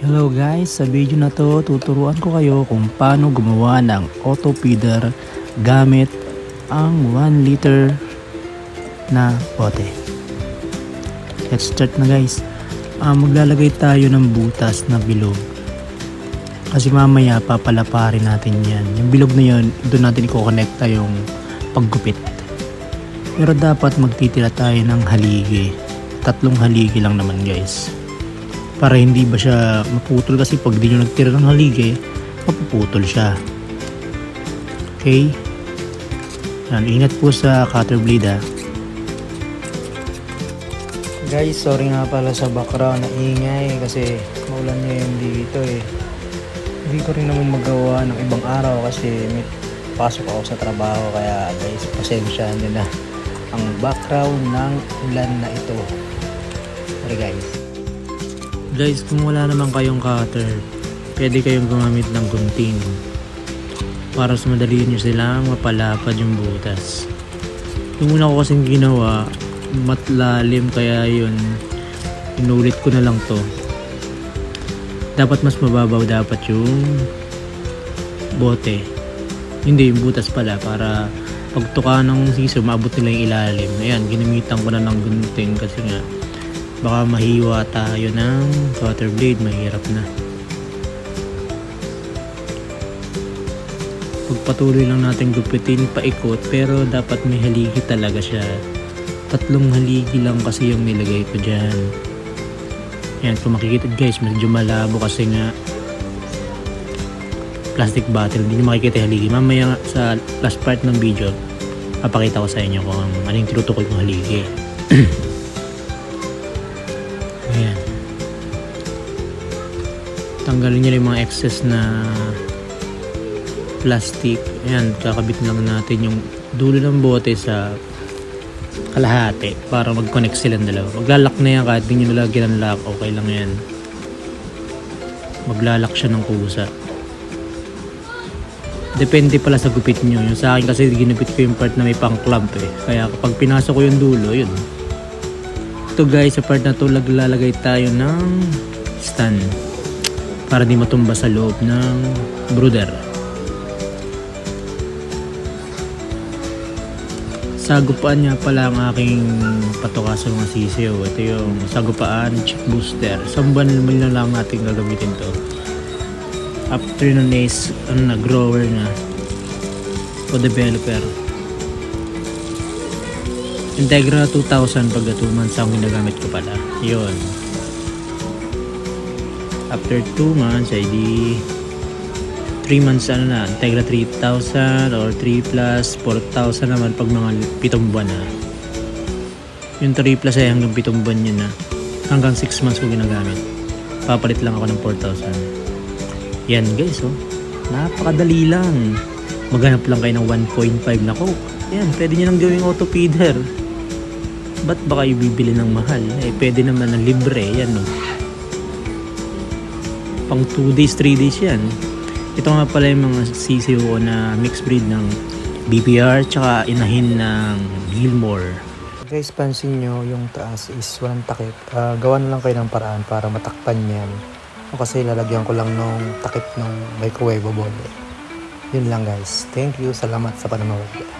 Hello guys, sa video na to tuturuan ko kayo kung paano gumawa ng auto feeder gamit ang 1 liter na bote. Let's start na guys. Ah, maglalagay tayo ng butas na bilog. Kasi mamaya papalaparin natin yan. Yung bilog na yun, doon natin i-connecta yung paggupit. Pero dapat magtitira tayo ng haligi. Tatlong haligi lang naman guys para hindi ba siya maputol kasi pag di nyo nagtira ng haligi mapuputol siya. Okay? Yan, ingat po sa cutter blade ha guys sorry nga pala sa background na ingay kasi maulan niya yung dito eh. Hindi ko rin naman magawa ng ibang araw kasi may pasok ako sa trabaho kaya guys pasensya nyo na ang background ng ulan na ito. Sorry guys Guys, kung wala naman kayong cutter, pwede kayong gumamit ng gunting para mas madali nyo silang mapalapad yung butas. Yung una ko kasing ginawa, matlalim kaya yun, inulit ko na lang to. Dapat mas mababaw dapat yung bote. Hindi, yung butas pala para pagtuka ng siso, maabot nila yung ilalim. Ayan, ginamitan ko na ng gunting kasi nga baka mahiwa tayo ng cutter blade mahirap na. Pagpatuloy lang natin gupitin paikot pero dapat may haligi talaga siya. Tatlong haligi lang kasi yung nilagay ko dyan. Yan kung makikita guys medyo malabo kasi nga plastic bottle. Hindi nyo makikita haligi. Mamaya sa last part ng video papakita ko sa inyo kung ano yung tinutukoy kong haligi Tanggalin nyo yung mga excess na plastic. Ayan, kakabit lang natin yung dulo ng bote sa kalahati para mag-connect silang dalawa. Maglalak na yan kahit di nyo nalagyan ng lock. Okay lang yan. Maglalak siya ng kusa. Depende pala sa gupit nyo. Yung sa akin kasi ginupit ko yung part na may pang clamp eh. Kaya kapag pinasok ko yung dulo, yun ito guys sa part na to lalagay tayo ng stand para di matumba sa loob ng brooder sagupaan niya pala ang aking patuka sa mga sisiyo ito yung sagupaan chick booster. Buwan naman na lang natin gagamitin to. After nun is ano na grower na. O developer. Integra 2000 pag 2 months ang ginagamit ko pala. Yun. After 2 months, ay di 3 months ano na, Integra 3000 or 3 plus 4000 naman pag mga 7 buwan na. Yung 3 plus ay hanggang 7 buwan yun na. Hanggang 6 months ko ginagamit. Papalit lang ako ng 4,000. Yan guys, oh. Napakadali lang. Maghanap lang kayo ng 1.5 na coke. Yan, pwede nyo nang gawing auto feeder ba't ba kayo bibili ng mahal? Eh, pwede naman ng libre, yan no. Pang 2 days, 3 days yan. Ito nga pala yung mga CCO na mixed breed ng BPR tsaka inahin ng Gilmore. Guys, pansin nyo, yung taas is walang takip. Uh, gawa na lang kayo ng paraan para matakpan yan. O kasi lalagyan ko lang nung takip ng microwave bowl. Yun lang guys. Thank you. Salamat sa panonood.